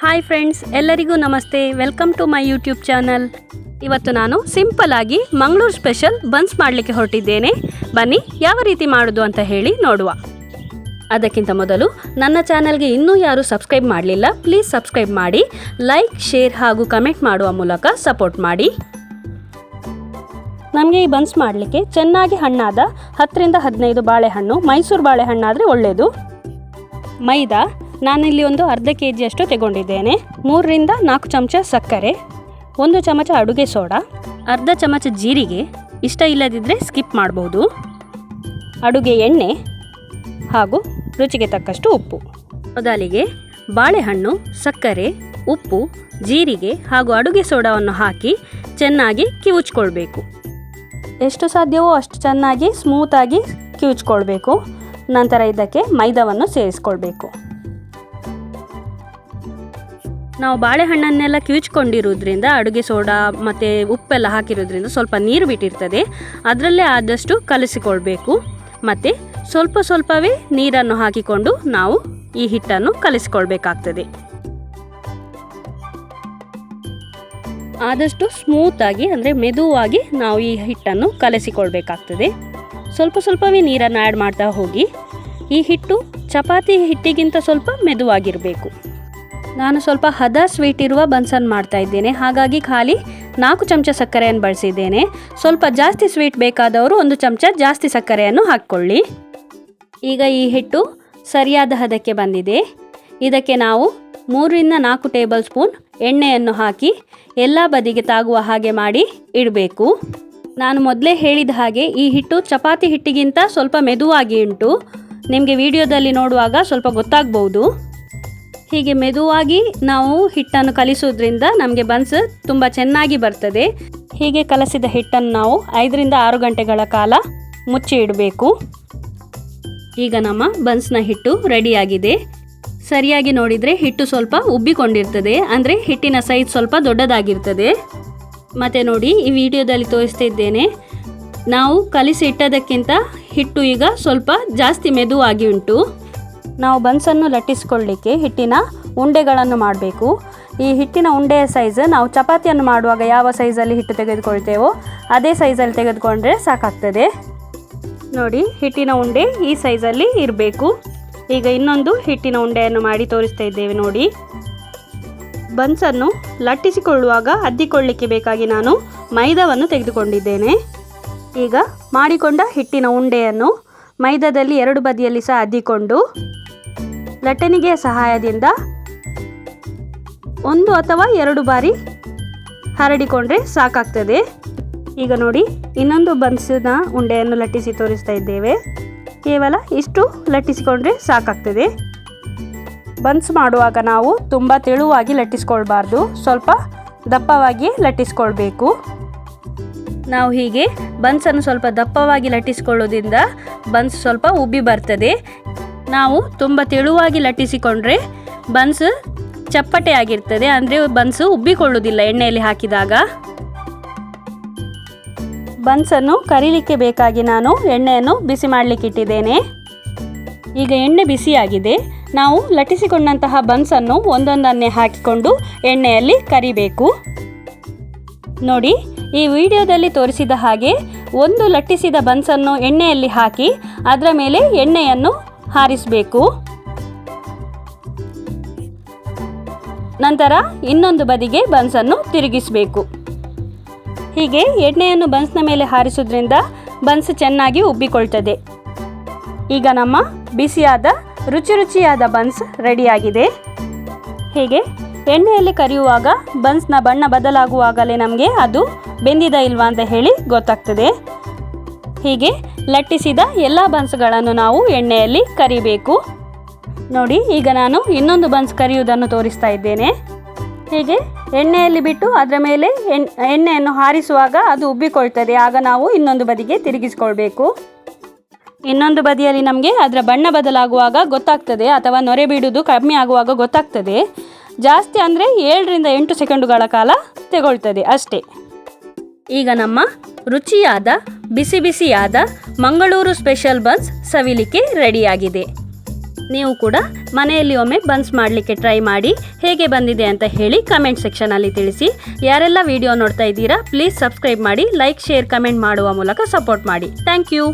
Hi friends ಎಲ್ಲರಿಗೂ ನಮಸ್ತೆ. Welcome to my YouTube channel ಇವತ್ತು ನಾನು ಸಿಂಪಲ್ ಆಗಿ ಮಂಗಳೂರು ಸ್ಪೆಷಲ್ ಬನ್ಸ್ ಮಾಡಲಿಕ್ಕೆ ಹೊರಟಿದ್ದೇನೆ. ಬನ್ನಿ, ಯಾವ ರೀತಿ ಮಾಡೋದು ಅಂತ ಹೇಳಿ ನೋಡುವ. ಅದಕ್ಕಿಂತ ಮೊದಲು ನನ್ನ ಚಾನಲ್ಗೆ ಇನ್ನೂ ಯಾರು ಸಬ್ಸ್ಕ್ರೈಬ್ ಮಾಡಲಿಲ್ಲ ಪ್ಲೀಸ್ ಸಬ್ಸ್ಕ್ರೈಬ್ ಮಾಡಿ ಲೈಕ್ ಶೇರ್ ಹಾಗೂ ಕಮೆಂಟ್ ಮಾಡುವ ಮೂಲಕ ಸಪೋರ್ಟ್ ಮಾಡಿ. ನಮಗೆ ಈ ಬನ್ಸ್ ಮಾಡಲಿಕ್ಕೆ ಚೆನ್ನಾಗಿ ಹಣ್ಣಾದ ಹತ್ತರಿಂದ ಹದಿನೈದು ಬಾಳೆಹಣ್ಣು, ಮೈಸೂರು ಬಾಳೆಹಣ್ಣಾದರೆ ಒಳ್ಳೆಯದು ಮೈದಾ ನಾನಿಲ್ಲಿ ಒಂದು ಅರ್ಧ ಕೆ ಜಿಯಷ್ಟು ತಗೊಂಡಿದ್ದೇನೆ. ಮೂರರಿಂದ ನಾಲ್ಕು ಚಮಚ ಸಕ್ಕರೆ, ಒಂದು ಚಮಚ ಅಡುಗೆ ಸೋಡಾ, ಅರ್ಧ ಚಮಚ ಜೀರಿಗೆ, ಇಷ್ಟ ಇಲ್ಲದಿದ್ದರೆ ಸ್ಕಿಪ್ ಮಾಡ್ಬೋದು. ಅಡುಗೆ ಎಣ್ಣೆ ಹಾಗೂ ರುಚಿಗೆ ತಕ್ಕಷ್ಟು ಉಪ್ಪು. ಮೊದಲಿಗೆ ಬಾಳೆಹಣ್ಣು, ಸಕ್ಕರೆ, ಉಪ್ಪು, ಜೀರಿಗೆ ಹಾಗೂ ಅಡುಗೆ ಸೋಡಾವನ್ನು ಹಾಕಿ ಚೆನ್ನಾಗಿ ಕಿವುಚ್ಕೊಳ್ಬೇಕು. ಎಷ್ಟು ಸಾಧ್ಯವೋ ಅಷ್ಟು ಚೆನ್ನಾಗಿ ಸ್ಮೂತಾಗಿ ಕಿವುಚ್ಕೊಳ್ಬೇಕು. ನಂತರ ಇದಕ್ಕೆ ಮೈದಾವನ್ನು ಸೇರಿಸ್ಕೊಳ್ಬೇಕು. ನಾವು ಬಾಳೆಹಣ್ಣನ್ನೆಲ್ಲ ಕಿವಿಚ್ಕೊಂಡಿರೋದ್ರಿಂದ, ಅಡುಗೆ ಸೋಡಾ ಮತ್ತು ಉಪ್ಪೆಲ್ಲ ಹಾಕಿರೋದ್ರಿಂದ ಸ್ವಲ್ಪ ನೀರು ಬಿಟ್ಟಿರ್ತದೆ. ಅದರಲ್ಲೇ ಆದಷ್ಟು ಕಲಿಸಿಕೊಳ್ಬೇಕು. ಮತ್ತು ಸ್ವಲ್ಪ ಸ್ವಲ್ಪವೇ ನೀರನ್ನು ಹಾಕಿಕೊಂಡು ನಾವು ಈ ಹಿಟ್ಟನ್ನು ಕಲಿಸಿಕೊಳ್ಬೇಕಾಗ್ತದೆ. ಆದಷ್ಟು ಸ್ಮೂತಾಗಿ ಅಂದರೆ ಮೆದುವಾಗಿ ನಾವು ಈ ಹಿಟ್ಟನ್ನು ಕಲಸಿಕೊಳ್ಬೇಕಾಗ್ತದೆ. ಸ್ವಲ್ಪ ಸ್ವಲ್ಪವೇ ನೀರನ್ನು ಆ್ಯಡ್ ಮಾಡ್ತಾ ಹೋಗಿ, ಈ ಹಿಟ್ಟು ಚಪಾತಿ ಹಿಟ್ಟಿಗಿಂತ ಸ್ವಲ್ಪ ಮೆದುವಾಗಿರಬೇಕು. ನಾನು ಸ್ವಲ್ಪ ಹದ ಸ್ವೀಟ್ ಇರುವ ಬನ್ಸನ್ ಮಾಡ್ತಾ ಇದ್ದೇನೆ. ಹಾಗಾಗಿ ಖಾಲಿ ನಾಲ್ಕು ಚಮಚ ಸಕ್ಕರೆಯನ್ನು ಬಳಸಿದ್ದೇನೆ. ಸ್ವಲ್ಪ ಜಾಸ್ತಿ ಸ್ವೀಟ್ ಬೇಕಾದವರು ಒಂದು ಚಮಚ ಜಾಸ್ತಿ ಸಕ್ಕರೆಯನ್ನು ಹಾಕ್ಕೊಳ್ಳಿ. ಈಗ ಈ ಹಿಟ್ಟು ಸರಿಯಾದ ಹದಕ್ಕೆ ಬಂದಿದೆ. ಇದಕ್ಕೆ ನಾವು ಮೂರರಿಂದ ನಾಲ್ಕು ಟೇಬಲ್ ಸ್ಪೂನ್ ಎಣ್ಣೆಯನ್ನು ಹಾಕಿ ಎಲ್ಲ ಬದಿಗೆ ತಾಗುವ ಹಾಗೆ ಮಾಡಿ ಇಡಬೇಕು. ನಾನು ಮೊದಲೇ ಹೇಳಿದ ಹಾಗೆ ಈ ಹಿಟ್ಟು ಚಪಾತಿ ಹಿಟ್ಟಿಗಿಂತ ಸ್ವಲ್ಪ ಮೆದುವಾಗಿ ಉಂಟು. ನಿಮಗೆ ವಿಡಿಯೋದಲ್ಲಿ ನೋಡುವಾಗ ಸ್ವಲ್ಪ ಗೊತ್ತಾಗ್ಬೋದು ಹೀಗೆ ಮೆದುವಾಗಿ ನಾವು ಹಿಟ್ಟನ್ನು ಕಲಿಸೋದ್ರಿಂದ ನಮಗೆ ಬನ್ಸ್ ತುಂಬ ಚೆನ್ನಾಗಿ ಬರ್ತದೆ. ಹೀಗೆ ಕಲಸಿದ ಹಿಟ್ಟನ್ನು ನಾವು ಐದರಿಂದ ಆರು ಗಂಟೆಗಳ ಕಾಲ ಮುಚ್ಚಿ ಇಡಬೇಕು. ಈಗ ನಮ್ಮ ಬನ್ಸ್ನ ಹಿಟ್ಟು ರೆಡಿಯಾಗಿದೆ. ಸರಿಯಾಗಿ ನೋಡಿದರೆ ಹಿಟ್ಟು ಸ್ವಲ್ಪ ಉಬ್ಬಿಕೊಂಡಿರ್ತದೆ, ಅಂದರೆ ಹಿಟ್ಟಿನ ಸೈಜ್ ಸ್ವಲ್ಪ ದೊಡ್ಡದಾಗಿರ್ತದೆ. ಮತ್ತು ನೋಡಿ, ಈ ವಿಡಿಯೋದಲ್ಲಿ ತೋರಿಸ್ತಿದ್ದೇನೆ ನಾವು ಕಲಿಸಿ ಇಟ್ಟದಕ್ಕಿಂತ ಹಿಟ್ಟು ಈಗ ಸ್ವಲ್ಪ ಜಾಸ್ತಿ ಮೆದುವಾಗಿ ಉಂಟು. ನಾವು ಬನ್ಸನ್ನು ಲಟ್ಟಿಸ್ಕೊಳ್ಳಿಕ್ಕೆ ಹಿಟ್ಟಿನ ಉಂಡೆಗಳನ್ನು ಮಾಡಬೇಕು. ಈ ಹಿಟ್ಟಿನ ಉಂಡೆಯ ಸೈಜ್ ನಾವು ಚಪಾತಿಯನ್ನು ಮಾಡುವಾಗ ಯಾವ ಸೈಜಲ್ಲಿ ಹಿಟ್ಟು ತೆಗೆದುಕೊಳ್ತೇವೋ ಅದೇ ಸೈಜಲ್ಲಿ ತೆಗೆದುಕೊಂಡ್ರೆ ಸಾಕಾಗ್ತದೆ. ನೋಡಿ, ಹಿಟ್ಟಿನ ಉಂಡೆ ಈ ಸೈಜಲ್ಲಿ ಇರಬೇಕು. ಈಗ ಇನ್ನೊಂದು ಹಿಟ್ಟಿನ ಉಂಡೆಯನ್ನು ಮಾಡಿ ತೋರಿಸ್ತಾ ಇದ್ದೇವೆ ನೋಡಿ. ಬನ್ಸನ್ನು ಲಟ್ಟಿಸಿಕೊಳ್ಳುವಾಗ ಅದ್ದಿಕೊಳ್ಳಿಕ್ಕೆ ಬೇಕಾಗಿ ನಾನು ಮೈದಾವನ್ನು ತೆಗೆದುಕೊಂಡಿದ್ದೇನೆ. ಈಗ ಮಾಡಿಕೊಂಡ ಹಿಟ್ಟಿನ ಉಂಡೆಯನ್ನು ಮೈದಾದಲ್ಲಿ ಎರಡು ಬದಿಯಲ್ಲಿ ಸಹ ಅದ್ದಿಕೊಂಡು ಲಟ್ಟಣಿಗೆಯ ಸಹಾಯದಿಂದ ಒಂದು ಅಥವಾ ಎರಡು ಬಾರಿ ಹರಡಿಕೊಂಡ್ರೆ ಸಾಕಾಗ್ತದೆ. ಈಗ ನೋಡಿ, ಇನ್ನೊಂದು ಬನ್ಸಿನ ಉಂಡೆಯನ್ನು ಲಟ್ಟಿಸಿ ತೋರಿಸ್ತಾ ಇದ್ದೇವೆ. ಕೇವಲ ಇಷ್ಟು ಲಟ್ಟಿಸಿಕೊಂಡ್ರೆ ಸಾಕಾಗ್ತದೆ. ಬನ್ಸ್ ಮಾಡುವಾಗ ನಾವು ತುಂಬ ತೆಳುವಾಗಿ ಲಟ್ಟಿಸ್ಕೊಳ್ಬಾರ್ದು, ಸ್ವಲ್ಪ ದಪ್ಪವಾಗಿ ಲಟ್ಟಿಸ್ಕೊಳ್ಬೇಕು. ನಾವು ಹೀಗೆ ಬನ್ಸನ್ನು ಸ್ವಲ್ಪ ದಪ್ಪವಾಗಿ ಲಟ್ಟಿಸ್ಕೊಳ್ಳೋದ್ರಿಂದ ಬನ್ಸ್ ಸ್ವಲ್ಪ ಉಬ್ಬಿ ಬರ್ತದೆ. ನಾವು ತುಂಬ ತೆಳುವಾಗಿ ಲಟ್ಟಿಸಿಕೊಂಡ್ರೆ ಬನ್ಸ್ ಚಪ್ಪಟೆ ಆಗಿರ್ತದೆ. ಅಂದರೆ ಬನ್ಸ್ ಉಬ್ಬಿಕೊಳ್ಳುವುದಿಲ್ಲ ಎಣ್ಣೆಯಲ್ಲಿ ಹಾಕಿದಾಗ. ಬನ್ಸನ್ನು ಕರಿಲಿಕ್ಕೆ ಬೇಕಾಗಿ ನಾನು ಎಣ್ಣೆಯನ್ನು ಬಿಸಿ ಮಾಡಲಿಕ್ಕೆ ಇಟ್ಟಿದ್ದೇನೆ. ಈಗ ಎಣ್ಣೆ ಬಿಸಿಯಾಗಿದೆ ನಾವು ಲಟ್ಟಿಸಿಕೊಂಡಂತಹ ಬನ್ಸನ್ನು ಒಂದೊಂದನ್ನೇ ಹಾಕಿಕೊಂಡು ಎಣ್ಣೆಯಲ್ಲಿ ಕರಿಬೇಕು. ನೋಡಿ, ಈ ವಿಡಿಯೋದಲ್ಲಿ ತೋರಿಸಿದ ಹಾಗೆ ಒಂದು ಲಟ್ಟಿಸಿದ ಬನ್ಸನ್ನು ಎಣ್ಣೆಯಲ್ಲಿ ಹಾಕಿ, ಅದರ ಮೇಲೆ ಎಣ್ಣೆಯನ್ನು ಹಾರಿಸಬೇಕು. ನಂತರ ಇನ್ನೊಂದು ಬದಿಗೆ ಬನ್ಸನ್ನು ತಿರುಗಿಸಬೇಕು. ಹೀಗೆ ಎಣ್ಣೆಯನ್ನು ಬನ್ಸ್ನ ಮೇಲೆ ಹಾರಿಸೋದ್ರಿಂದ ಬನ್ಸ್ ಚೆನ್ನಾಗಿ ಉಬ್ಬಿಕೊಳ್ತದೆ. ಈಗ ನಮ್ಮ ಬಿಸಿಯಾದ ರುಚಿ ರುಚಿಯಾದ ಬನ್ಸ್ ರೆಡಿಯಾಗಿದೆ. ಹೀಗೆ ಎಣ್ಣೆಯಲ್ಲಿ ಕರಿಯುವಾಗ ಬನ್ಸ್ನ ಬಣ್ಣ ಬದಲಾಗುವಾಗಲೇ ನಮಗೆ ಅದು ಬೆಂದಿದ ಇಲ್ವಾ ಅಂತ ಹೇಳಿ ಗೊತ್ತಾಗ್ತದೆ. ಹೀಗೆ ಲಟ್ಟಿಸಿದ ಎಲ್ಲ ಬನ್ಸ್ಗಳನ್ನು ನಾವು ಎಣ್ಣೆಯಲ್ಲಿ ಕರಿಬೇಕು. ನೋಡಿ, ಈಗ ನಾನು ಇನ್ನೊಂದು ಬನ್ಸ್ ಕರಿಯುವುದನ್ನು ತೋರಿಸ್ತಾ ಇದ್ದೇನೆ. ಹೀಗೆ ಎಣ್ಣೆಯಲ್ಲಿ ಬಿಟ್ಟು ಅದರ ಮೇಲೆ ಎಣ್, ಎಣ್ಣೆಯನ್ನು ಹಾರಿಸುವಾಗ ಅದು ಉಬ್ಬಿಕೊಳ್ತದೆ ಆಗ ನಾವು ಇನ್ನೊಂದು ಬದಿಗೆ ತಿರುಗಿಸ್ಕೊಳ್ಬೇಕು. ಇನ್ನೊಂದು ಬದಿಯಲ್ಲಿ ನಮಗೆ ಅದರ ಬಣ್ಣ ಬದಲಾಗುವಾಗ ಗೊತ್ತಾಗ್ತದೆ, ಅಥವಾ ನೊರೆ ಬಿಡುವುದು ಕಮ್ಮಿ ಆಗುವಾಗ ಗೊತ್ತಾಗ್ತದೆ. ಜಾಸ್ತಿ ಅಂದರೆ ಏಳರಿಂದ ಎಂಟು ಸೆಕೆಂಡುಗಳ ಕಾಲ ತಗೊಳ್ತದೆ ಅಷ್ಟೇ. ಈಗ ನಮ್ಮ ರುಚಿಯಾದ ಬಿಸಿ ಬಿಸಿಯಾದ ಮಂಗಳೂರು ಸ್ಪೆಷಲ್ ಬನ್ಸ್ ಸವಿಲಿಕ್ಕೆ ರೆಡಿಯಾಗಿದೆ. ನೀವು ಕೂಡ ಮನೆಯಲ್ಲಿ ಒಮ್ಮೆ ಬನ್ಸ್ ಮಾಡಲಿಕ್ಕೆ ಟ್ರೈ ಮಾಡಿ ಹೇಗೆ ಬಂದಿದೆ ಅಂತ ಹೇಳಿ ಕಮೆಂಟ್ ಸೆಕ್ಷನಲ್ಲಿ ತಿಳಿಸಿ. ಯಾರೆಲ್ಲ ವಿಡಿಯೋ ನೋಡ್ತಾ ಇದ್ದೀರಾ, ಪ್ಲೀಸ್ ಸಬ್ಸ್ಕ್ರೈಬ್ ಮಾಡಿ, ಲೈಕ್, ಶೇರ್, ಕಮೆಂಟ್ ಮಾಡುವ ಮೂಲಕ ಸಪೋರ್ಟ್ ಮಾಡಿ. Thank you.